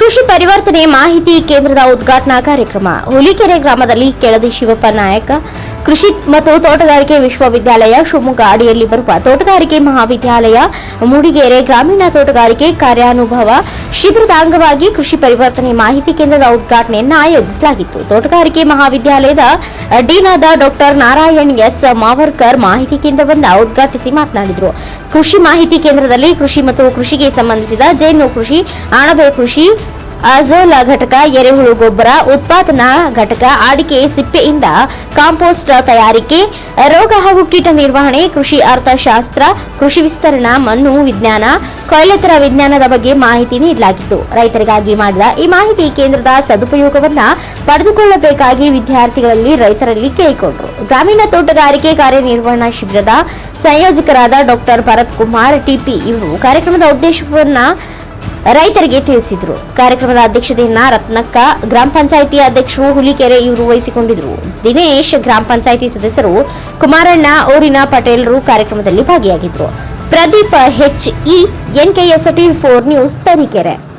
ಕೃಷಿ ಪರಿವರ್ತನೆ ಮಾಹಿತಿ ಕೇಂದ್ರದ ಉದ್ಘಾಟನಾ ಕಾರ್ಯಕ್ರಮ. ಹುಲಿಕೆರೆ ಗ್ರಾಮದಲ್ಲಿ ಕೆಳದಿ ಶಿವಪ್ಪ ನಾಯಕ, ಕೃಷಿ ಮತ್ತು ತೋಟಗಾರಿಕೆ ವಿಶ್ವವಿದ್ಯಾಲಯ ಶಿವಮೊಗ್ಗ ಅಡಿಯಲ್ಲಿ ಬರುವ ತೋಟಗಾರಿಕೆ ಮಹಾವಿದ್ಯಾಲಯ, ಮೂಡಿಗೆರೆ ಗ್ರಾಮೀಣ ತೋಟಗಾರಿಕೆ ಕಾರ್ಯಾನುಭವ, ಶಿಬಿರದ ಅಂಗವಾಗಿ ಕೃಷಿ ಪರಿವರ್ತನೆ ಮಾಹಿತಿ ಕೇಂದ್ರದ ಉದ್ಘಾಟನೆಯನ್ನು ಆಯೋಜಿಸಲಾಗಿತ್ತು. ತೋಟಗಾರಿಕೆ ಮಹಾವಿದ್ಯಾಲಯದ ಡೀನಾದ ಡಾಕ್ಟರ್ ನಾರಾಯಣ್ ಎಸ್. ಮಾವರ್ಕರ್ ಮಾಹಿತಿ ಕೇಂದ್ರವನ್ನು ಉದ್ಘಾಟಿಸಿ ಮಾತನಾಡಿದರು. ಕೃಷಿ ಮಾಹಿತಿ ಕೇಂದ್ರದಲ್ಲಿ ಕೃಷಿ ಮತ್ತು ಕೃಷಿಗೆ ಸಂಬಂಧಿಸಿದ ಜೈನು ಕೃಷಿ, ಅಣಬೆ ಕೃಷಿ ಅಜೋಲ ಘಟಕ, ಎರೆಹುಳು ಗೊಬ್ಬರ, ಉತ್ಪಾದನಾ ಘಟಕ ಅಡಿಕೆ ಸಿಪ್ಪೆಯಿಂದ ಕಾಂಪೋಸ್ಟ್ ತಯಾರಿಕೆ, ರೋಗ ಹಾಗೂ ಕೀಟ ನಿರ್ವಹಣೆ, ಕೃಷಿ ಅರ್ಥಶಾಸ್ತ್ರ, ಕೃಷಿ ವಿಸ್ತರಣಾ, ಮಣ್ಣು ವಿಜ್ಞಾನ, ಕೊಯ್ಲೆತರ ವಿಜ್ಞಾನದ ಬಗ್ಗೆ ಮಾಹಿತಿ ನೀಡಲಾಗಿತ್ತು. ರೈತರಿಗಾಗಿ ಮಾಡಿದ ಈ ಮಾಹಿತಿ ಕೇಂದ್ರದ ಸದುಪಯೋಗವನ್ನ ಪಡೆದುಕೊಳ್ಳಬೇಕಾಗಿ ವಿದ್ಯಾರ್ಥಿಗಳಲ್ಲಿ ರೈತರಲ್ಲಿ ಕೇಳಿಕೊಂಡರು. ಗ್ರಾಮೀಣ ತೋಟಗಾರಿಕೆ ಕಾರ್ಯನಿರ್ವಹಣಾ ಶಿಬಿರದ ಸಂಯೋಜಕರಾದ doctor Bharath Kumar, T P ಕಾರ್ಯಕ್ರಮದ ಉದ್ದೇಶವನ್ನ ರೈತರಿಗೆ ತಿಳಿಸಿದರು. ಕಾರ್ಯಕ್ರಮದ ಅಧ್ಯಕ್ಷತೆಯನ್ನ ರತ್ನಕ್ಕ ಗ್ರಾಮ ಪಂಚಾಯಿತಿ ಅಧ್ಯಕ್ಷರು ಹುಲಿಕೆರೆ ಇವರು ವಹಿಸಿಕೊಂಡಿದ್ರು. ದಿನೇಶ್ ಗ್ರಾಮ ಪಂಚಾಯಿತಿ ಸದಸ್ಯರು ಕುಮಾರಣ್ಣ, ಊರಿನ ಪಟೇಲರು ಕಾರ್ಯಕ್ರಮದಲ್ಲಿ ಭಾಗಿಯಾಗಿದ್ರು. Pradeep H E NKS T four news Tarikere.